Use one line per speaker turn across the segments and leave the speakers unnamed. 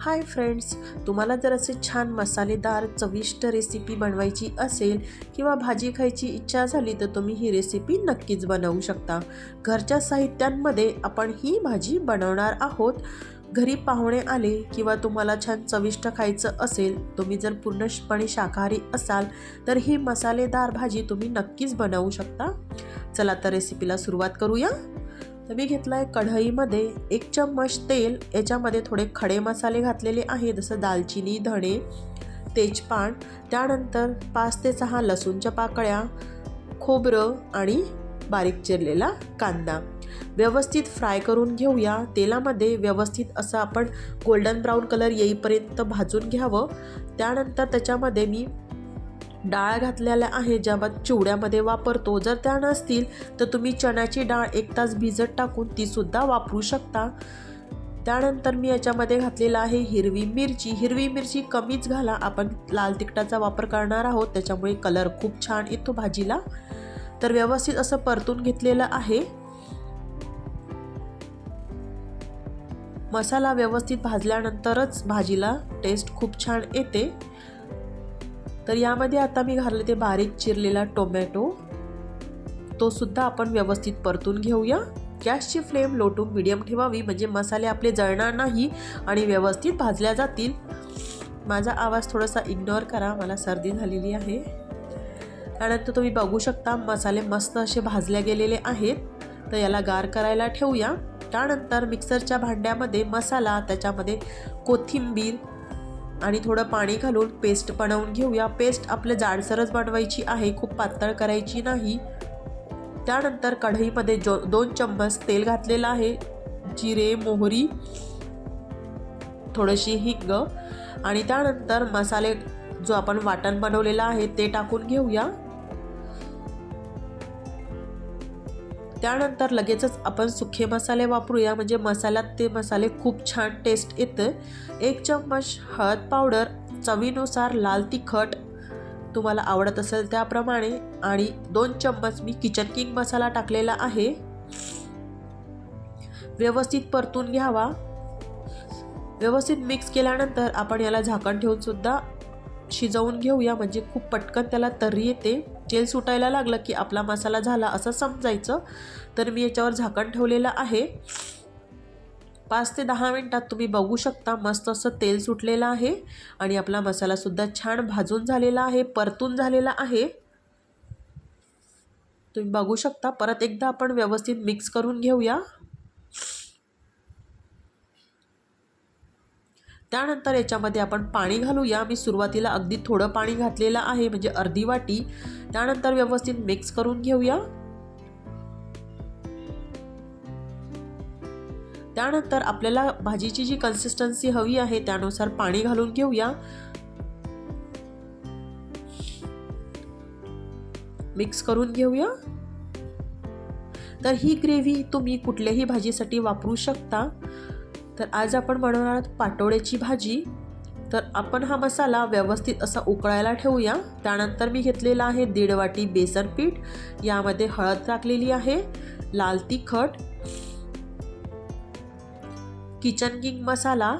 Hi friends तुम्हाला जर असे छान मसालेदार चविष्ट रेसिपी बनवायची असेल किंवा भाजी खायची इच्छा झाली तर तुम्ही ही रेसिपी नक्कीच बनवू शकता. घरच्या साहित्यांमध्ये आपण ही भाजी बनवणार आहोत. घरी पाहुणे आले किंवा तुम्हाला छान चविष्ट खायचं असेल तुम्ही जर पूर्णपणे शाकाहारी असाल तर ही मसालेदार भाजी तुम्ही नक्कीच बनवू शकता. चला तर रेसिपीला सुरुवात करूया. तर मी घेतला आहे कढईमध्ये एक चम्मच तेल याच्यामध्ये थोडे खडे मसाले घातलेले आहे जसं दालचिनी धणे तेजपान त्यानंतर पाच ते सहा लसूणच्या पाकळ्या खोबरं आणि बारीक चिरलेला कांदा. व्यवस्थित फ्राय करून घेऊया. तेलामध्ये व्यवस्थित असं आपण गोल्डन ब्राऊन कलर येईपर्यंत भाजून घ्यावं. त्यानंतर त्याच्यामध्ये मी डाळ घातलेल्या आहे ज्या चिवड्यामध्ये वापरतो. जर त्या नसतील तर तुम्ही चण्याची डाळ एक तास भिजत टाकून तीसुद्धा वापरू शकता. त्यानंतर मी याच्यामध्ये घातलेला आहे हिरवी मिरची. हिरवी मिरची कमीच घाला. आपण लाल तिखटाचा वापर करणार आहोत. त्याच्यामुळे कलर खूप छान येतो भाजीला. तर व्यवस्थित असं परतून घेतलेलं आहे. मसाला व्यवस्थित भाजल्यानंतरच भाजीला टेस्ट खूप छान येते. तर यामध्ये आता मी घालले ते बारीक चिरलेला टोमॅटो. तो सुद्धा आपण व्यवस्थित परतून घेऊया. गॅसची फ्लेम लो टू मिडियम ठेवावी म्हणजे मसाले आपले जळणार नाही आणि व्यवस्थित भाजल्या जातील. माझा आवाज थोडासा इग्नोर करा मला सर्दी झालेली आहे. त्यानंतर तुम्ही बघू शकता मसाले मस्त असे भाजले गेलेले आहेत. तर याला गार करायला ठेवूया. त्यानंतर मिक्सरच्या भांड्यामध्ये मसाला त्याच्यामध्ये कोथिंबीर आणि थोडं पाणी घालून पेस्ट बनवून घेऊया. पेस्ट आपलं जाडसरच बनवायची आहे खूप पातळ करायची नाही. त्यानंतर कढईमध्ये जो दोन चम्मच तेल घातलेलं आहे जिरे मोहरी थोडीशी हिंग आणि त्यानंतर मसाले जो आपण वाटण बनवलेला आहे ते टाकून घेऊया. त्यानंतर लगेचच आपण सुखे मसाले वापरूया. म्हणजे मसाल्यात ते मसाले खूप छान टेस्ट येतं. एक चम्मच हळद पावडर चवीनुसार लाल तिखट तुम्हाला आवडत असेल त्याप्रमाणे. आणि दोन चम्मच मी किचन किंग मसाला टाकलेला आहे. व्यवस्थित परतून घ्यावा. व्यवस्थित मिक्स केल्यानंतर आपण याला झाकण ठेवून सुद्धा शिजवून घेऊया. म्हणजे खूप पटकन त्याला तर्री येते. तेल सुटायला लागलं की आपला मसाला झाला असं समजायचं. तर मी याच्यावर झाकण ठेवलेलं आहे. पाच ते दहा मिनटात तुम्ही बघू शकता मस्त असं तेल सुटलेलं आहे. आणि आपला मसालासुद्धा छान भाजून झालेला आहे परतून झालेला आहे. तुम्ही बघू शकता. परत एकदा आपण व्यवस्थित मिक्स करून घेऊया. त्यानंतर याच्यामध्ये आपण पाणी घालूया. मी सुरुवातीला अगदी थोडं पाणी घातलेलं आहे म्हणजे अर्धी वाटी. त्यानंतर व्यवस्थित मिक्स करून घेऊया. त्यानंतर आपल्याला भाजीची जी कन्सिस्टन्सी हवी आहे त्यानुसार पाणी घालून घेऊया. मिक्स करून घेऊया. तर ही ग्रेव्ही तुम्ही कुठल्याही भाजीसाठी वापरू शकता. तर आज आपण बनवणार आहोत पाटोळ्याची भाजी. तर आपण हा मसाला व्यवस्थित असा उकळायला ठेवूया. त्यानंतर मी घेतलेला आहे दीड वाटी बेसन पीठ. यामध्ये हळद टाकलेली आहे लाल तिखट किचन किंग मसाला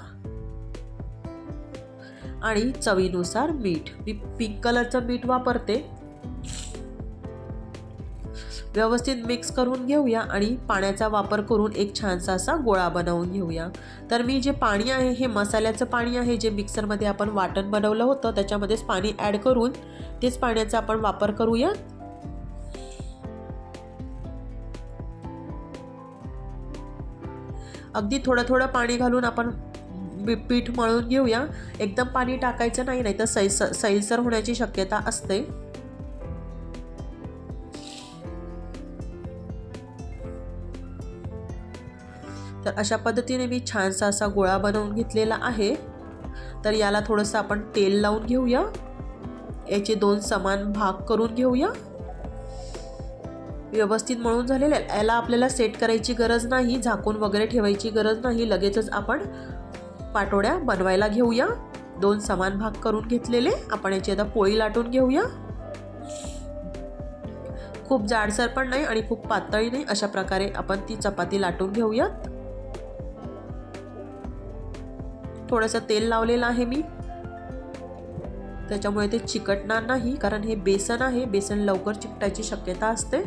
आणि चवीनुसार मीठ. मी पिंक कलरचं मीठ वापरते. व्यवस्थित मिक्स करून घेऊया आणि पाण्याचा वापर करून एक छानसा असा गोळा बनवून घेऊया. तर मी जे पाणी आहे हे मसाल्याचं पाणी आहे जे मिक्सरमध्ये आपण वाटण बनवलं होतं त्याच्यामध्येच पाणी ॲड करून तेच पाण्याचा आपण वापर करूया. अगदी थोडं थोडं पाणी घालून आपण पीठ मळून घेऊया. एकदम पाणी टाकायचं नाही नाही तर सैस सैलसर होण्याची शक्यता असते. तर अशा पद्धतीने मी छानसा असा गोळा बनवून घेतलेला आहे. तर याला थोडंसं आपण तेल लावून घेऊया. याचे दोन समान भाग करून घेऊया. व्यवस्थित मळून झालेले. याला आपल्याला सेट करायची गरज नाही झाकून वगैरे ठेवायची गरज नाही. लगेचच आपण पाटोड्या बनवायला घेऊया. दोन समान भाग करून घेतलेले. आपण याची आता पोळी लाटून घेऊया. खूप जाडसर पण नाही आणि खूप पातळी नाही. अशा प्रकारे आपण ती चपाती लाटून घेऊयात. थोडंसं तेल लावलेलं आहे मी. त्याच्यामुळे ते चिकटणार नाही कारण हे बेसन आहे. बेसन लवकर चिकटायची शक्यता असते.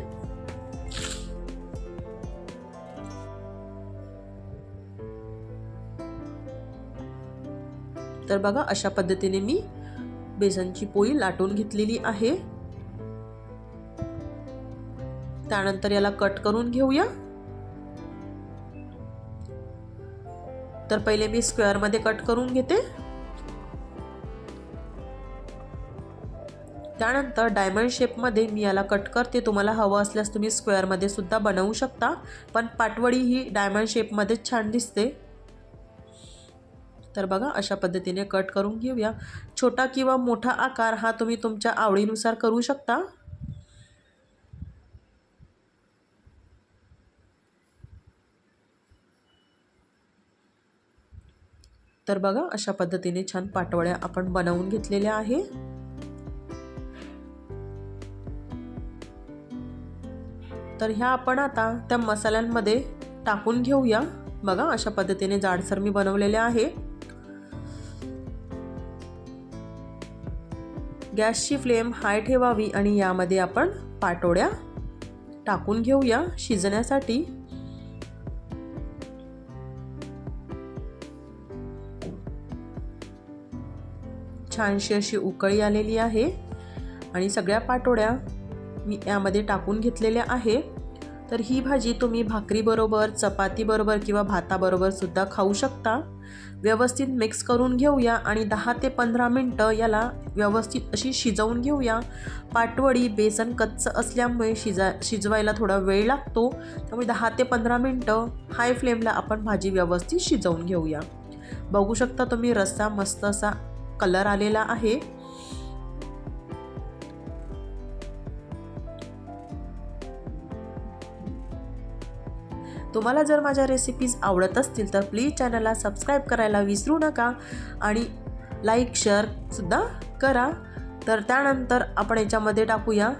तर बघा अशा पद्धतीने मी बेसनची पोळी लाटून घेतलेली आहे. त्यानंतर याला कट करून घेऊया. तर पहिले मी स्क्वेअरमध्ये कट करून घेते. त्यानंतर डायमंड शेपमध्ये मी याला कट करते. तुम्हाला हवं असल्यास तुम्ही स्क्वेअरमध्ये सुद्धा बनवू शकता. पण पाटवडी ही डायमंड शेपमध्येच छान दिसते. तर बघा अशा पद्धतीने कट करून घेऊया. छोटा किंवा मोठा आकार हा तुम्ही तुमच्या आवडीनुसार करू शकता. तर बघा अशा पद्धतीने छान पाटवळ्या आपण बनवून घेतलेल्या आहे. तर ह्या आपण आता त्या मसाल्यांमध्ये टाकून घेऊया. बघा अशा पद्धतीने जाडसर मी बनवलेल्या आहे. गॅसची फ्लेम हाय ठेवावी आणि यामध्ये आपण पाटोड्या टाकून घेऊया शिजण्यासाठी. छानशी अशी उकळी आलेली आहे. आणि सगळ्या पाटोड्या मी यामध्ये टाकून घेतलेल्या आहे. तर ही भाजी तुम्ही भाकरीबरोबर चपातीबरोबर किंवा भाताबरोबर सुद्धा खाऊ शकता. व्यवस्थित मिक्स करून घेऊया आणि दहा ते पंधरा मिनटं याला व्यवस्थित अशी शिजवून घेऊया. पाटवडी बेसन कच्चं असल्यामुळे शिजा शिजवायला थोडा वेळ लागतो. त्यामुळे दहा ते पंधरा मिनटं हाय फ्लेमला आपण भाजी व्यवस्थित शिजवून घेऊया. बघू शकता तुम्ही रस्सा मस्त असा कलर आलेला आहे. तुम्हाला जर माझ्या रेसिपीज आवडत असतील तर प्लीज चॅनलला सबस्क्राईब करायला विसरू नका आणि लाईक शेअरसुद्धा करा. तर त्यानंतर आपण याच्यामध्ये टाकूया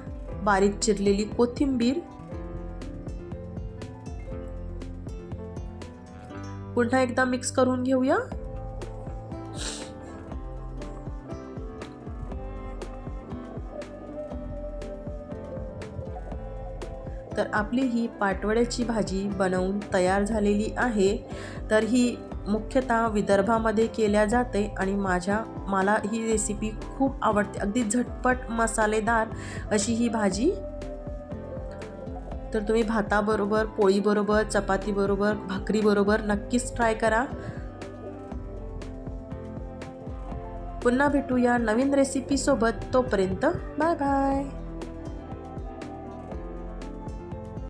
बारीक चिरलेली कोथिंबीर. पुन्हा एकदा मिक्स करून घेऊया. तर आपली ही पाटवड्याची भाजी बनवून तयार झालेली आहे. तर ही मुख्यतः विदर्भामध्ये केल्या जाते आणि माझ्या मला ही रेसिपी खूप आवडते. अगदी झटपट मसालेदार अशी ही भाजी. तर तुम्ही भाताबरोबर पोळीबरोबर चपातीबरोबर भाकरीबरोबर नक्कीच ट्राय करा. पुन्हा भेटूया नवीन रेसिपीसोबत तोपर्यंत बाय बाय